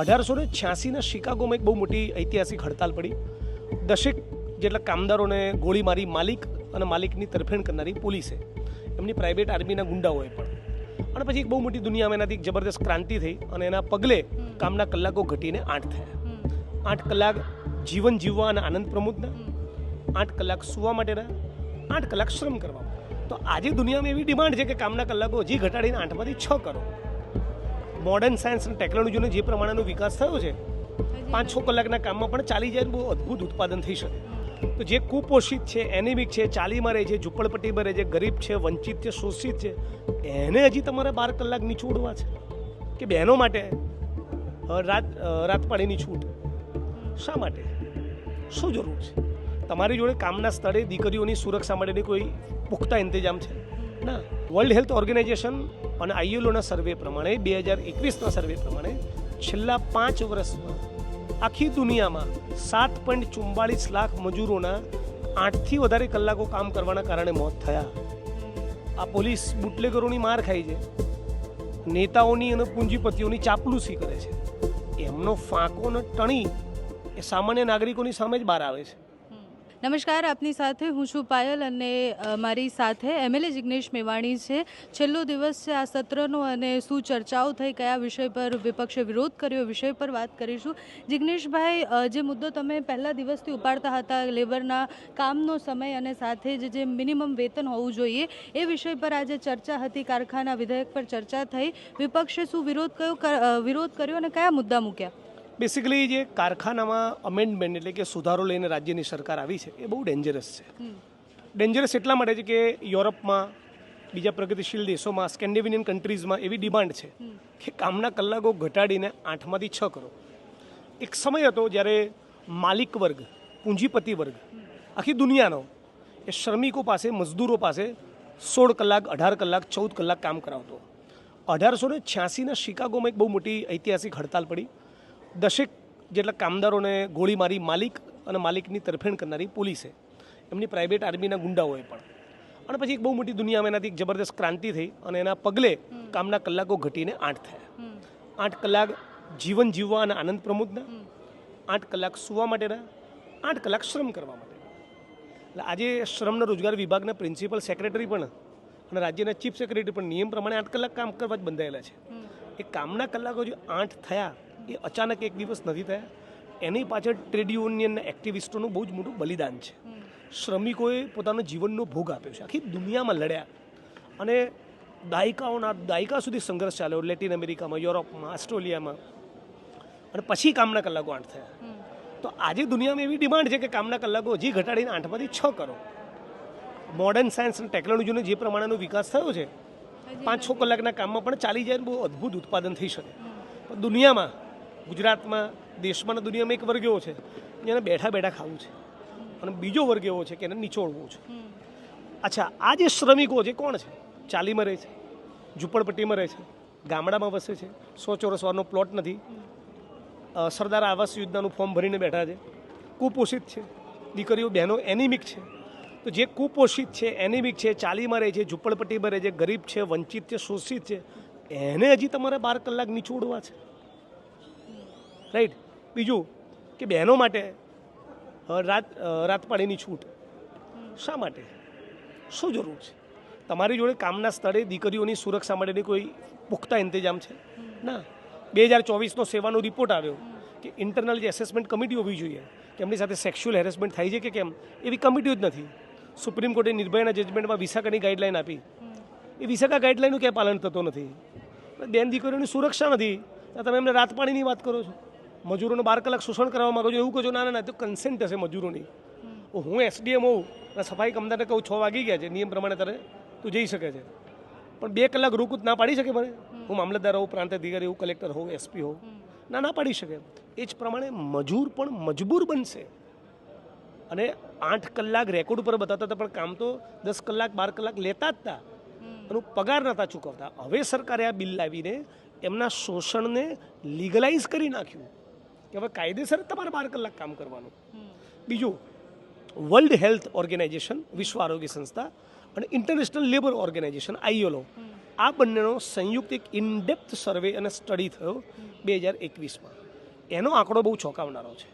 અઢારસો ને છ્યાસીના શિકાગોમાં એક બહુ મોટી ઐતિહાસિક હડતાલ પડી. દશેક જેટલા કામદારોને ગોળી મારી માલિક અને માલિકની તરફેણ કરનારી પોલીસે એમની પ્રાઇવેટ આર્મીના ગુંડાઓએ પણ. અને પછી એક બહુ મોટી દુનિયામાં એનાથી એક જબરદસ્ત ક્રાંતિ થઈ અને એના પગલે કામના કલાકો ઘટીને આઠ થયા. આઠ કલાક જીવન જીવવા અને આનંદ પ્રમોદના આઠ કલાક સૂવા માટેના આઠ કલાક શ્રમ કરવા. તો આજે દુનિયામાં એવી ડિમાન્ડ છે કે કામના કલાકો હજી ઘટાડીને આઠમાંથી છ કરો. મોડર્ન સાયન્સ અને ટેકનોલોજીનો જે પ્રમાણેનો વિકાસ થયો છે પાંચ છ કલાકના કામમાં પણ ચાલી જાય બહુ અદ્ભુત ઉત્પાદન થઈ શકે. તો જે કુપોષિત છે એનિમિક છે ચાલીમાં રહે છે ઝુંપડપટ્ટીમાં રહે છે ગરીબ છે વંચિત છે શોષિત છે એને હજી તમારે બાર કલાક નીચોડવા છે. કે બહેનો માટે? રાત અ, રાત પાડીની છૂટ શા માટે? શું જરૂર છે? તમારી જોડે કામના સ્થળે દીકરીઓની સુરક્ષા માટેની કોઈ પુખ્તા ઇંતજામ છે? ના. વર્લ્ડ હેલ્થ ઓર્ગેનાઇઝેશન અને આઈએલઓના સર્વે પ્રમાણે, બે હજાર એકવીસના સર્વે પ્રમાણે છેલ્લા પાંચ વર્ષમાં આખી દુનિયામાં સાત પોઈન્ટ ચુમ્બાળીસ લાખ મજૂરોના આઠથી વધારે કલાકો કામ કરવાના કારણે મોત થયા. આ પોલીસ બુટલેગરોની માર ખાઈ છે. નેતાઓની અને પૂંજીપતિઓની ચાપલૂસી કરે છે. એમનો ફાંકો ને ટણી એ સામાન્ય નાગરિકોની સામે જ બહાર આવે છે. નમસ્કાર, આપની સાથે હું છું પાયલ અને મારી સાથે એમએલએ જિગ્નેશ મેવાણી છે. છેલ્લો દિવસ છે આ સત્રનો અને શું ચર્ચાઓ થઈ કયા વિષય પર વિપક્ષે વિરોધ કર્યો વિષય પર વાત કરીશું. જિગ્નેશભાઈ જે મુદ્દો તમે પહેલા દિવસથી ઉપાડતા હતા, લેબરના કામનો સમય અને સાથે જ જે મિનિમમ વેતન હોવું જોઈએ, એ વિષય પર આજે ચર્ચા હતી, કારખાના વિધેયક પર ચર્ચા થઈ. વિપક્ષે શું વિરોધ કયો વિરોધ કર્યો અને કયા મુદ્દા મૂક્યા? બેસિકલી જે કારખાનામાં અમેન્ડમેન્ટ એટલે કે સુધારો લઈને રાજ્યની સરકાર આવી છે એ બહુ ડેન્જરસ છે. ડેન્જરસ એટલા માટે છે કે યુરોપમાં બીજા પ્રગતિશીલ દેશોમાં સ્કેન્ડિનેવિયન કન્ટ્રીઝમાં એવી ડિમાન્ડ છે કે કામના કલાકો ઘટાડીને આઠમાંથી છ કરો. એક સમય હતો જ્યારે માલિક વર્ગ પૂંજીપતિ વર્ગ આખી દુનિયાનો એ શ્રમિકો પાસે મજદૂરો પાસે સોળ કલાક અઢાર કલાક ચૌદ કલાક કામ કરાવતો. અઢારસો ને છ્યાસીના શિકાગોમાં એક બહુ મોટી ઐતિહાસિક હડતાલ પડી. દશેક જેટલા કામદારોને ગોળી મારી માલિક અને માલિકની તરફેણ કરનારી પોલીસે એમની પ્રાઇવેટ આર્મીના ગુંડાઓએ પણ. અને પછી એક બહુ મોટી દુનિયામાં એનાથી એક જબરદસ્ત ક્રાંતિ થઈ અને એના પગલે કામના કલાકો ઘટીને આઠ થયા. આઠ કલાક જીવન જીવવા અને આનંદ પ્રમોદના આઠ કલાક સૂવા માટેના આઠ કલાક શ્રમ કરવા માટે એટલે આજે શ્રમના રોજગાર વિભાગના પ્રિન્સિપલ સેક્રેટરી પણ અને રાજ્યના ચીફ સેક્રેટરી પણ નિયમ પ્રમાણે આઠ કલાક કામ કરવા જ બંધાયેલા છે. એ કામના કલાકો જે આઠ થયા એ અચાનક એક દિવસ નથી થયા. એની પાછળ ટ્રેડ યુનિયન એક્ટિવિસ્ટોનું બહુ જ મોટું બલિદાન છે. શ્રમિકોએ પોતાનો જીવનનો ભોગ આપ્યો છે. આખી દુનિયામાં લડ્યા. અને દાયકાઓના દાયકા સુધી સંઘર્ષ ચાલ્યો. લેટિન અમેરિકામાં યુરોપમાં ઓસ્ટ્રેલિયામાં. અને પછી કામના કલાકો આઠ થયા. તો આજે દુનિયામાં એવી ડિમાન્ડ છે કે કામના કલાકો હજી ઘટાડીને આઠમાંથી છ કરો. મોડર્ન સાયન્સ અને ટેકનોલોજીનો જે પ્રમાણેનો વિકાસ થયો છે પાંચ છ કલાકના કામમાં પણ ચાલી જાય બહુ અદ્ભુત ઉત્પાદન થઈ શકે. પણ દુનિયામાં ગુજરાતમાં દેશમાં અને દુનિયામાં એક વર્ગ એવો છે જેને બેઠા બેઠા ખાવું છે. અને બીજો વર્ગ એવો છે કે એને નિચોડવું છે. અચ્છા આ જે શ્રમિકો છે કોણ છે? ચાલીમાં રહે છે ઝૂંપડપટ્ટીમાં રહે છે ગામડામાં વસે છે સો ચોરસ વારનો પ્લોટ નથી સરદાર આવાસ યોજનાનું ફોર્મ ભરીને બેઠા છે. કુપોષિત છે. દીકરીઓ બહેનો એનિમિક છે. તો જે કુપોષિત છે એનિમિક છે ચાલીમાં રહે છે ઝૂંપડપટ્ટીમાં રહે છે ગરીબ છે વંચિત છે શોષિત છે એને હજી તમારે બાર કલાક નીચોડવા છે. રાઈટ બીજું કે બહેનો માટે રાત અ, રાત પાડીની છૂટ. શા માટે? શું જરૂર છે? તમારી જોડે કામના સ્થળે દીકરીઓની સુરક્ષા માટેની કોઈ પુખ્તા ઇંતજામ છે? ના. બે હજાર ચોવીસનો સેવાનો રિપોર્ટ આવ્યો કે ઇન્ટરનલ જે એસેસમેન્ટ કમિટી હોવી જોઈએ કે એમની સાથે સેક્સ્યુઅલ હેરેસમેન્ટ થાય છે કે કેમ એવી કમિટીઓ જ નથી. સુપ્રીમ કોર્ટે નિર્ભયાના જજમેન્ટમાં વિશાખાની ગાઈડલાઈન આપી. એ વિશાખા ગાઈડલાઈનનું ક્યાંય પાલન થતું નથી. બેન દીકરીઓની સુરક્ષા નથી. તમે એમને રાત પાણીની વાત કરો છો. મજૂરોને બાર કલાક શોષણ કરવા માંગો છો એવું કહો છો? ના ના ના તો કન્સેન્ટ હશે મજૂરોની. હું એસડીએમ હોઉં અને સફાઈ કમદારને કહું છ વાગી ગયા છે નિયમ પ્રમાણે તારે તું જઈ શકે છે. પણ બે કલાક રોકું ના પાડી શકે મને? હું મામલતદાર હોઉં પ્રાંત અધિકારી હોઉં કલેક્ટર હોઉં એસપી હોઉં. ના ના પાડી શકે. એ જ પ્રમાણે મજૂર પણ મજબૂર બનશે. અને આઠ કલાક રેકોર્ડ ઉપર બતાવતા હતા પણ કામ તો દસ કલાક બાર કલાક લેતા જ હતા એનું પગાર નહોતા ચૂકવતા. હવે સરકારે આ બિલ લાવીને એમના શોષણને લીગલાઇઝ કરી નાખ્યું. કે હવે કાયદેસર તમારે બાર કલાક કામ કરવાનું. બીજું વર્લ્ડ હેલ્થ ઓર્ગેનાઇઝેશન વિશ્વ આરોગ્ય સંસ્થા અને ઇન્ટરનેશનલ લેબર ઓર્ગેનાઇઝેશન આઈએલઓ આ બંનેનો સંયુક્ત એક ઇનડેપ્થ સર્વે અને સ્ટડી થયો બે હજાર એકવીસમાં. એનો આંકડો બહુ ચોંકાવનારો છે.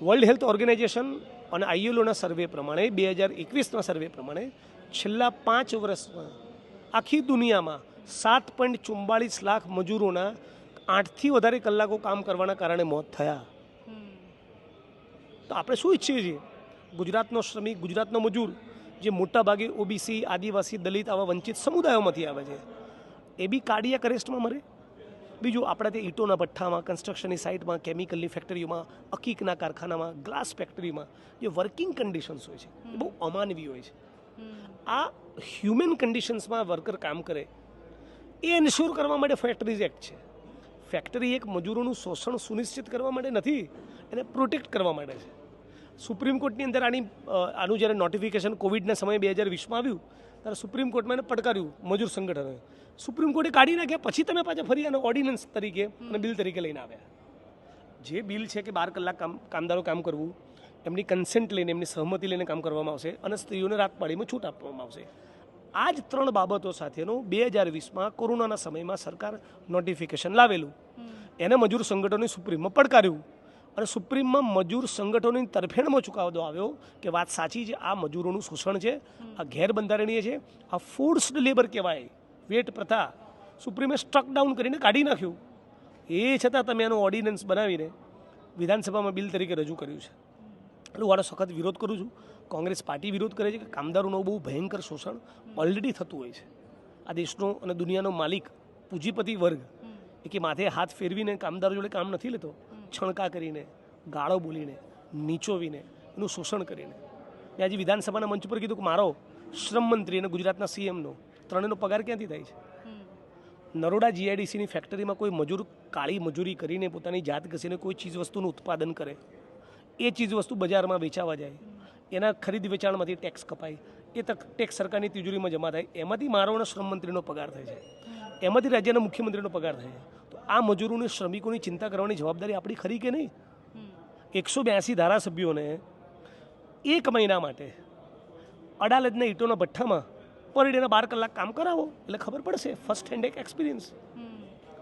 વર્લ્ડ હેલ્થ ઓર્ગેનાઇઝેશન અને આઈએલઓના સર્વે પ્રમાણે બે હજાર એકવીસના સર્વે પ્રમાણે છેલ્લા પાંચ વર્ષમાં આખી દુનિયામાં સાત પોઈન્ટ ચુમ્બાળીસ લાખ મજૂરોના આઠથી વધારે કલાકો કામ કરવાના કારણે મોત થયા. તો આપણે શું ઈચ્છીએ છીએ? ગુજરાતનો શ્રમિક, ગુજરાતનો મજૂર, જે મોટાભાગે ઓબીસી, આદિવાસી, દલિત આવા વંચિત સમુદાયોમાંથી આવે છે, એ બી કાર્ડિયાક અરેસ્ટમાં મરે? બીજું, આપણે તે ઈંટોના ભઠ્ઠામાં કન્સ્ટ્રક્શનની સાઇટમાં કેમિકલની ફેક્ટરીઓમાં અકીકના કારખાનામાં ગ્લાસ ફેક્ટરીમાં જે વર્કિંગ કન્ડિશન્સ હોય છે, એ બહુ અમાનવી હોય છે. આ હ્યુમન કન્ડિશન્સમાં વર્કર કામ કરે, એ એન્શ્યોર કરવા માટે ફેક્ટરીઝ એક્ટ છે. ફેક્ટરી એક મજૂરોનું શોષણ સુનિશ્ચિત કરવા માટે નથી, એને પ્રોટેક્ટ કરવા માટે છે. સુપ્રીમ કોર્ટની અંદર આની આનું જ્યારે નોટિફિકેશન કોવિડના સમયે બે હજાર વીસમાં આવ્યું, ત્યારે સુપ્રીમ કોર્ટમાં એને પડકાર્યું મજૂર સંગઠને સુપ્રીમ કોર્ટે કાઢી નાખ્યા, પછી તમે પાછા ફરી આને ઓર્ડિનન્સ તરીકે અને બિલ તરીકે લઈને આવ્યા. જે બિલ છે કે બાર કલાક કામ, કામદારો કામ કરવું, એમની કન્સેન્ટ લઈને, એમની સહમતી લઈને કામ કરવામાં આવશે અને સ્ત્રીઓને રાત પાડીમાં છૂટ આપવામાં આવશે. આ જ ત્રણ બાબતો સાથેનું બે હજાર વીસમાં કોરોનાના સમયમાં સરકાર નોટિફિકેશન લાવેલું. એને મજૂર સંગઠનોએ સુપ્રીમમાં પડકાર્યું. અને સુપ્રીમમાં મજૂર સંગઠનોની તરફેણમાં ચુકાદો આવ્યો કે વાત સાચી છે, આ મજૂરોનું શોષણ છે, આ ગેરબંધારણીય છે, આ ફોર્સ્ડ લેબર કહેવાય. વેટ પ્રથા. સુપ્રીમે સ્ટ્રક ડાઉન કરીને કાઢી નાખ્યું. એ છતાં તમે એનો ઓર્ડિનન્સ બનાવીને વિધાનસભામાં બિલ તરીકે રજૂ કર્યું છે. એટલે હું આનો સખત વિરોધ કરું છું. કોંગ્રેસ પાર્ટી વિરોધ કરે છે કે કામદારોનું બહુ ભયંકર શોષણ ઓલરેડી થતું હોય છે. આ દેશનો અને દુનિયાનો માલિક, પૂંજીપતિ વર્ગ, એ કે માથે હાથ ફેરવીને કામદારો જોડે કામ નથી લેતો, છણકા કરીને, ગાળો બોલીને, નીચોવીને, એનું શોષણ કરીને. મેં આજે વિધાનસભાના મંચ પર કીધું કે મારો શ્રમ મંત્રી અને ગુજરાતના સીએમનો ત્રણેયનો પગાર ક્યાંથી થાય છે? નરોડા જીઆઈડીસીની ફેક્ટરીમાં કોઈ મજૂર કાળી મજૂરી કરીને પોતાની જાત ઘસીને કોઈ ચીજ વસ્તુનું ઉત્પાદન કરે, એ ચીજ વસ્તુ બજારમાં વેચાવા જાય એના ખરીદ વેચાણમાંથી ટેક્સ કપાય. એ તક ટેક્સ સરકારની તિજોરીમાં જમા થાય. એમાંથી મારો અને શ્રમ મંત્રીનો પગાર થાય છે. એમાંથી રાજ્યના મુખ્યમંત્રીનો પગાર થાય છે. તો આ મજૂરોની શ્રમિકોની ચિંતા કરવાની જવાબદારી આપણી ખરી કે નહીં? એકસો બ્યાસી ધારાસભ્યોને એક મહિના માટે અડાલજના ઈટોના ભઠ્ઠામાં પર ડેના બાર કલાક કામ કરાવો. એટલે ખબર પડશે ફર્સ્ટ હેન્ડ એક એક્સપિરિયન્સ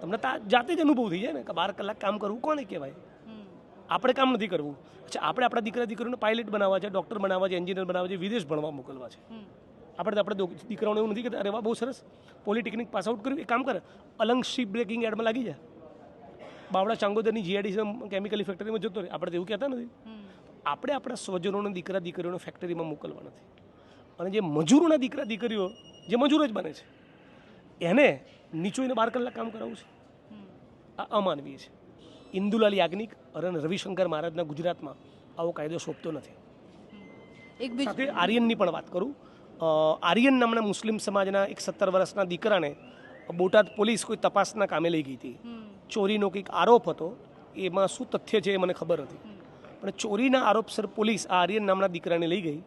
તમને તા જાતે જ અનુભવ થઈ જાય ને કે બાર કલાક કામ કરવું કોને કહેવાય? આપણે કામ નથી કરવું. અચ્છા આપણે આપણા દીકરા દીકરીઓને પાયલટ બનાવવા છે ડૉક્ટર બનાવવા છે એન્જિનિયર બનાવવા છે વિદેશ ભણવા મોકલવા છે. આપણે તો આપણે દીકરાઓને એવું નથી કે અરે વાહ બહુ સરસ. પોલિટેકનિક પાસ આઉટ કર્યું. એ કામ કરે અલંગ શીપ બ્રેકિંગ એડમાં લાગી જાય બાવડા ચાંગોદરની જીઆઈડીસી કેમિકલ ફેક્ટરીમાં જતો રહે. આપણે તો એવું કહેતા નથી. આપણે આપણા સ્વજનોને દીકરા દીકરીઓને ફેક્ટરીમાં મોકલવા નથી. અને જે મજૂરોના દીકરા દીકરીઓ જે મજૂર જ બને છે એને નીચોઈને બાર કલાક કામ કરાવવું છે. આ અમાનવીય છે. ઇન્દુલાલ યાજ્ઞિક અને રવિશંકર મહારાજના ગુજરાતમાં આવો કાયદો શોભતો નથી. એક સાથે આર્યનની પણ વાત કરું. આર્યન નામના મુસ્લિમ સમાજના એક સત્તર વર્ષના દીકરાને બોટાદ પોલીસ કોઈ તપાસના કામે લઈ ગઈ હતી. ચોરીનો કંઈક આરોપ હતો એમાં શું તથ્ય છે એ મને ખબર નથી. પણ ચોરીના આરોપસર પોલીસ આ આર્યન નામના દીકરાને લઈ ગઈ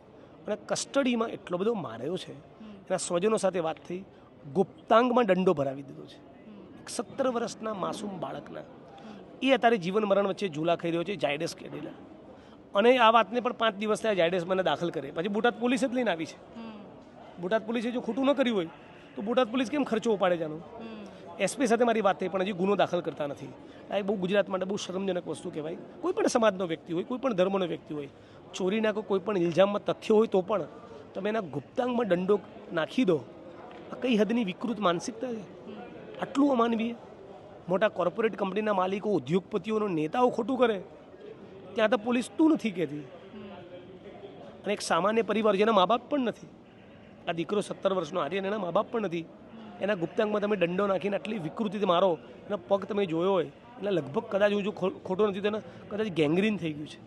અને કસ્ટડીમાં એટલો બધો માર્યો છે. એના સ્વજનો સાથે વાત થઈ ગુપ્તાંગમાં દંડો ભરાવી દીધો છે. સત્તર વર્ષના માસૂમ બાળકના એ અત્યારે જીવન મરણ વચ્ચે ઝૂલા ખાઈ રહ્યો છે જાયડેસ કેડેલા. અને આ વાતને પણ પાંચ દિવસ થયા જાયડેસ મને દાખલ કરે. પછી બોટાદ પોલીસે જ લઈને આવી છે. બોટાદ પોલીસે જો ખોટું ન કર્યું હોય તો બોટાદ પોલીસ કેમ ખર્ચો ઉપાડે જાનો? એસપી સાથે મારી વાત થઈ પણ હજી ગુનો દાખલ કરતા નથી. આ એ બહુ ગુજરાત માટે બહુ શરમજનક વસ્તુ કહેવાય. કોઈ પણ સમાજનો વ્યક્તિ હોય કોઈ પણ ધર્મનો વ્યક્તિ હોય ચોરીના કોઈ પણ ઇલ્ઝામમાં તથ્ય હોય તો પણ તમે એના ગુપ્તાંગમાં દંડો નાખી દો. આ કઈ હદની વિકૃત માનસિકતા છે? આટલું અમાનવીય? મોટા કોર્પોરેટ કંપનીના માલિકો ઉદ્યોગપતિઓનો નેતાઓ ખોટું કરે. ત્યાં તો પોલીસ તું નથી કહેતી. અને એક સામાન્ય પરિવાર જેના મા બાપ પણ નથી. આ દીકરો સત્તર વર્ષનો આર્યન એના મા બાપ પણ નથી. એના ગુપ્તાંગમાં તમે દંડો નાખીને આટલી વિકૃતિથી મારો એનો પગ તમે જોયો હોય એટલે લગભગ કદાચ હું જો ખોટો નથી તો એને કદાચ ગેંગ્રીન થઈ ગયું છે.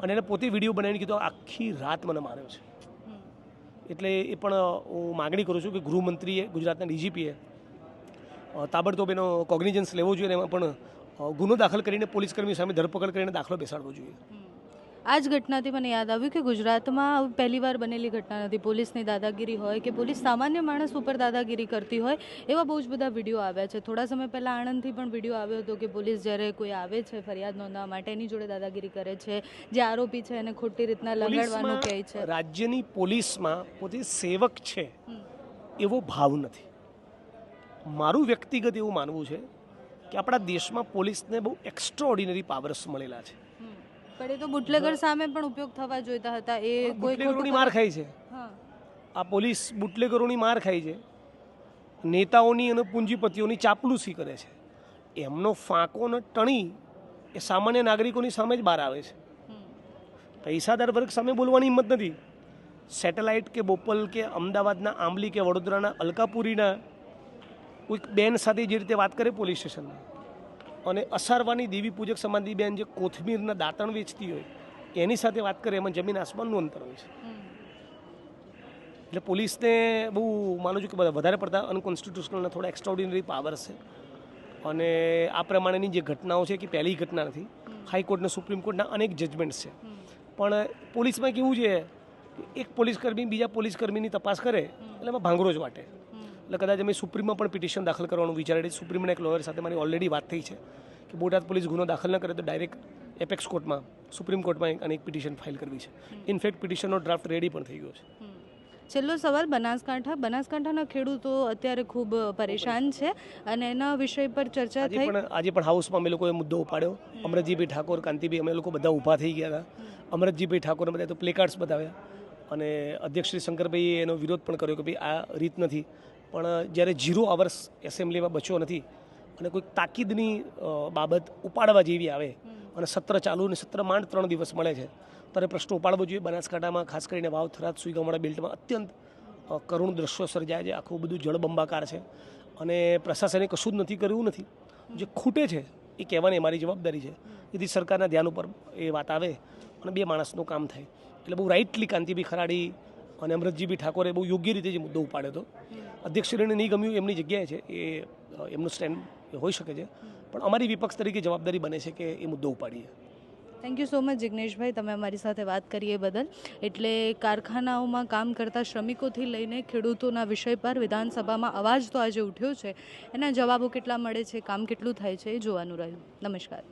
અને એને પોતે વીડિયો બનાવીને કીધું આખી રાત મને માર્યો છે. એટલે એ પણ હું માગણી કરું છું કે ગૃહમંત્રીએ ગુજરાતના ડીજીપીએ તાબડતોબ એનો કોગ્નિજન્સ લેવો જોઈએ અને એમાં પણ ગુનો દાખલ કરીને પોલીસ કર્મી સામે ધરપકડ કરીને દાખલો બેસાડવો જોઈએ. આ જ ઘટનાથી મને યાદ આવ્યું કે ગુજરાતમાં પહેલી વાર બનેલી ઘટના નથી. પોલીસની દાદાગીરી હોય કે પોલીસ સામાન્ય માણસ ઉપર દાદાગીરી કરતી હોય એવા બહુ જ બધા વીડિયો આવ્યા છે. થોડા સમય પહેલાં આણંદથી પણ વીડિયો આવ્યો હતો કે પોલીસ જ્યારે કોઈ આવે છે ફરિયાદ નોંધવા માટે એની જોડે દાદાગીરી કરે છે. જે આરોપી છે એને ખોટી રીતના લગાડવાનું કહે છે. રાજ્યની પોલીસમાં પોતે સેવક છે એવો ભાવ નથી. મારું વ્યક્તિગત એવું માનવું છે કે આપણા દેશમાં પોલીસને બહુ એક્સ્ટ્રા પાવર્સ મળેલા છે. પણ એ તો બુટલેગર સામે પણ ઉપયોગ થવા જોઈતા હતા. એ કોઈ બુટલેગરોની માર ખાઈ છે. આ પોલીસ બુટલેગરોની માર ખાઈ છે. નેતાઓની અને પૂંજીપતિઓની ચાપલુસી કરે છે. એમનો ફાંકો ને ટણી એ સામાન્ય નાગરિકોની સામે જ બહાર આવે છે. પૈસાદાર વર્ગ સામે બોલવાની હિંમત નથી. સેટેલાઇટ કે બોપલ કે અમદાવાદના આંબલી કે વડોદરાના અલકાપુરીના કોઈક બેન સાથે જે રીતે વાત કરે પોલીસ સ્ટેશનમાં અને અસારવાની દેવી પૂજક સમાધિ બેન જે કોથમીરના દાંતણ વેચતી હોય, એની સાથે વાત કરે, એમાં જમીન આસમાનનું અંતર હોય છે. એટલે પોલીસને બહુ માનું છું કે બધા વધારે પડતા અનકોન્સ્ટિટ્યુશનલના અને થોડા એક્સ્ટ્રાઓર્ડિનરી પાવર છે અને આ પ્રમાણેની જે ઘટનાઓ છે, કે પહેલી ઘટના નથી, હાઈકોર્ટના, સુપ્રીમ કોર્ટના અનેક જજમેન્ટ્સ છે પણ પોલીસમાં કેવું છે એક પોલીસકર્મી બીજા પોલીસકર્મીની તપાસ કરે, એટલે એમાં ભાંગરો જ વાટે. એટલે કદાચ અમે સુપ્રીમમાં પણ પિટિશન દાખલ કરવાનું વિચારી સુપ્રીમના એક લોયર સાથે મારી ઓલરેડી વાત થઈ છે કે બોટાદ પોલીસ ગુનો દાખલ ન કરે તો ડાયરેક્ટ એપેક્સ કોર્ટમાં સુપ્રીમ કોર્ટમાં અને એક પિટિશન ફાઇલ કરવી છે. ઇનફેક્ટ પિટિશનનો ડ્રાફ્ટ રેડી પણ થઈ ગયો છે. છેલ્લો સવાલ બનાસકાંઠા. બનાસકાંઠાના ખેડૂતો અત્યારે ખૂબ પરેશાન છે અને એના વિષય પર ચર્ચા થઈ. પણ આજે પણ હાઉસમાં અમે લોકોએ મુદ્દો ઉપાડ્યો. અમરતજીભાઈ ઠાકોર કાંતિભાઈ અમે લોકો બધા ઊભા થઈ ગયા હતા. અમરતજીભાઈ ઠાકોરને બધા તો પ્લેકાર્ડ્સ બતાવ્યા. અને અધ્યક્ષ શ્રી શંકરભાઈએ એનો વિરોધ પણ કર્યો કે ભાઈ આ રીત નથી. પણ જ્યારે ઝીરો અવર્સ એસેમ્બલીમાં બચ્યો નથી અને કોઈક તાકીદની બાબત ઉપાડવા જેવી આવે અને સત્ર ચાલુ અને સત્ર માંડ ત્રણ દિવસ મળે છે, ત્યારે પ્રશ્નો ઉપાડવો જોઈએ. બનાસકાંઠામાં ખાસ કરીને વાવ, થરાદ, સુઈગામડા બેલ્ટમાં અત્યંત કરુણ દ્રશ્યો સર્જાય છે. આખું બધું જળબંબાકાર છે અને પ્રશાસને કશું જ નથી કર્યું નથી. જે ખૂટે છે એ કહેવાની મારી જવાબદારી છે. જેથી સરકારના ધ્યાન ઉપર એ વાત આવે અને બે માણસનું કામ થાય. એટલે બહુ રાઇટલી કાંતિભાઈ ખરાડી અને અમૃતજીભાઈ ઠાકોરે બહુ યોગ્ય રીતે જે મુદ્દો ઉપાડ્યો હતો. અધ્યક્ષશ્રીને નહીં ગમ્યું, એમની જગ્યાએ છે. એ એમનું સ્ટેન્ડ હોઈ શકે છે. પણ અમારી વિપક્ષ તરીકે જવાબદારી બને છે કે એ મુદ્દો ઉપાડીએ. થેન્ક યુ સો મચ જિગ્નેશભાઈ. તમે અમારી સાથે વાત કરી એ બદલ. એટલે કારખાનાઓમાં કામ કરતા શ્રમિકોથી લઈને ખેડૂતોના વિષય પર વિધાનસભામાં અવાજ તો આજે ઉઠ્યો છે. એના જવાબો કેટલા મળે છે, કામ કેટલું થાય છે એ જોવાનું રહ્યું. નમસ્કાર.